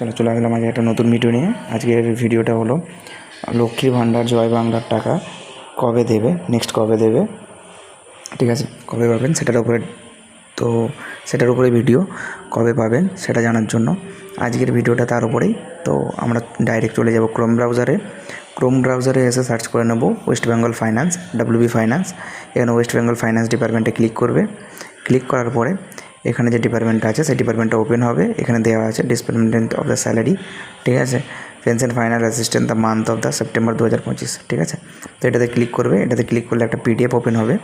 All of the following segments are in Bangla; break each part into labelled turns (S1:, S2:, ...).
S1: চলো, চলে আসলাম আজকে একটা নতুন ভিডিও নিয়ে। আজকের ভিডিওটা হলো লক্ষ্মীর ভাণ্ডার জয় বাংলার টাকা কবে দেবে নেক্সট কবে দেবে, ঠিক আছে? কবে পাবেন? সেটার উপরে, তো সেটার উপরে ভিডিও কবে পাবেন সেটা জানার জন্য। আজকের ভিডিওটা তার উপরেই। তো আমরা ডাইরেক্ট চলে যাব ক্রোম ব্রাউজারে ক্রোম ব্রাউজারে এসে সার্চ করে নেব West Bengal finance WB finance এখানে ওয়েস্ট বেঙ্গল ফাইন্যান্স ডিপার্টমেন্টে ক্লিক করবে। ক্লিক করার পরে এখানে যে ডিপার্টমেন্টটা আছে, সেই ডিপার্টমেন্টটা ওপেন হবে। এখানে দেওয়া আছে ডিপার্টমেন্ট অফ দ্য স্যালারি ঠিক আছে? Pension final assistant the month of the September দু হাজার পঁচিশ, ঠিক আছে? তো এটাতে ক্লিক করবে। এটাতে ক্লিক করলে একটা পিডিএফ ওপেন হবে।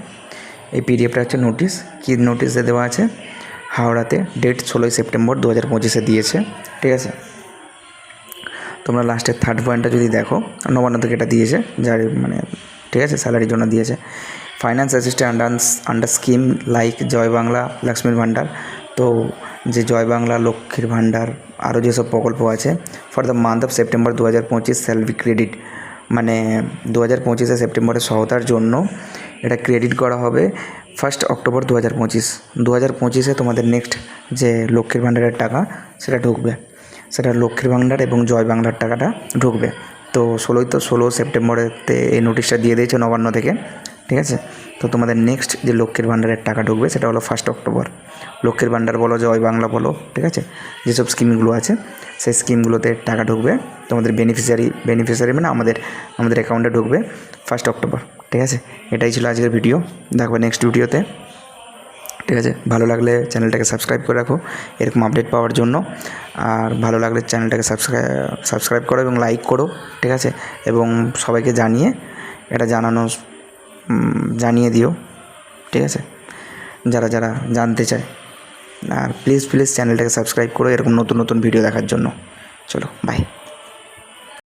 S1: এই পিডিএফটা হচ্ছে নোটিশ কী নোটিশে দেওয়া আছে? হাওড়াতে ডেট ষোলোই সেপ্টেম্বর দু হাজার পঁচিশে দিয়েছে, ঠিক আছে? তোমরা লাস্টের থার্ড পয়েন্টটা যদি দেখো নবান্ন থেকে এটা দিয়েছে, যার মানে ঠিক আছে? স্যালারির জন্য দিয়েছে। Finance assistant under scheme like Joy Bangla লক্ষ্মীর ভাণ্ডার তো যে জয় বাংলা লক্ষ্মীর ভাণ্ডার আরও যেসব প্রকল্প আছে for the month of September দু হাজার পঁচিশ স্যালারি ক্রেডিট মানে দু হাজার পঁচিশে সেপ্টেম্বরের সহতার জন্য এটা ক্রেডিট করা হবে ফার্স্ট অক্টোবর দু হাজার পঁচিশ। দু হাজার পঁচিশে তোমাদের নেক্সট যে লক্ষ্মীর ভাণ্ডারের টাকা, সেটা ঢুকবে। সেটা লক্ষ্মীর ভাণ্ডার এবং জয় বাংলার টাকাটা ঢুকবে। তো ষোলোই তো ষোলো সেপ্টেম্বরেতে এই নোটিশটা দিয়ে দিয়েছে নবান্ন থেকে। ঠিক আছে? তো তোমাদের নেক্সট যে লক্ষ্মীর ভাণ্ডারের টাকা ঢুকবে, সেটা হলো ফার্স্ট অক্টোবর লক্ষ্মীর ভাণ্ডার বলো, জয় বাংলা বলো, ঠিক আছে? যেসব স্কিমগুলো আছে, সেই স্কিমগুলোতে টাকা ঢুকবে। তোমাদের বেনিফিশিয়ারি বেনিফিশিয়ারি মানে আমাদের আমাদের অ্যাকাউন্টে ঢুকবে ফার্স্ট অক্টোবর ঠিক আছে? এটাই ছিল আজকের ভিডিও দেখবে নেক্সট ভিডিওতে ঠিক আছে? ভালো লাগলে চ্যানেলটাকে সাবস্ক্রাইব করে রাখো, এরকম আপডেট পাওয়ার জন্য। আর ভালো লাগলে চ্যানেলটাকে সাবস্ক্রাইব সাবস্ক্রাইব করো এবং লাইক করো, ঠিক আছে? এবং সবাইকে জানিয়ে, এটা জানানো জানিয়ে দিও, ঠিক আছে? যারা যারা জানতে চায়, আর প্লিজ প্লিজ চ্যানেলটাকে সাবস্ক্রাইব করো, এরকম নতুন নতুন ভিডিও দেখার জন্য। চলো বাই